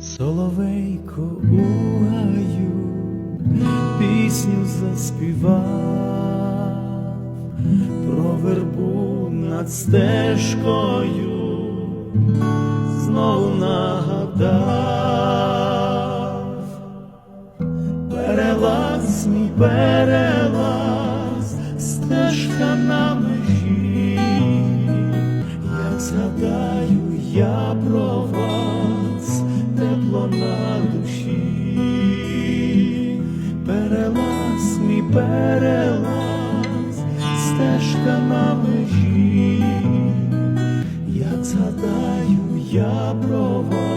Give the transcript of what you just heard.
Соловейко у гаю пісню заспівав. Про вербу над стежкою, знов нагадав, перелаз мій перелаз, стежка на межі, як згадаю я про вас, на душі, перелаз мій перелаз, стежка на межі, як згадаю я про вас.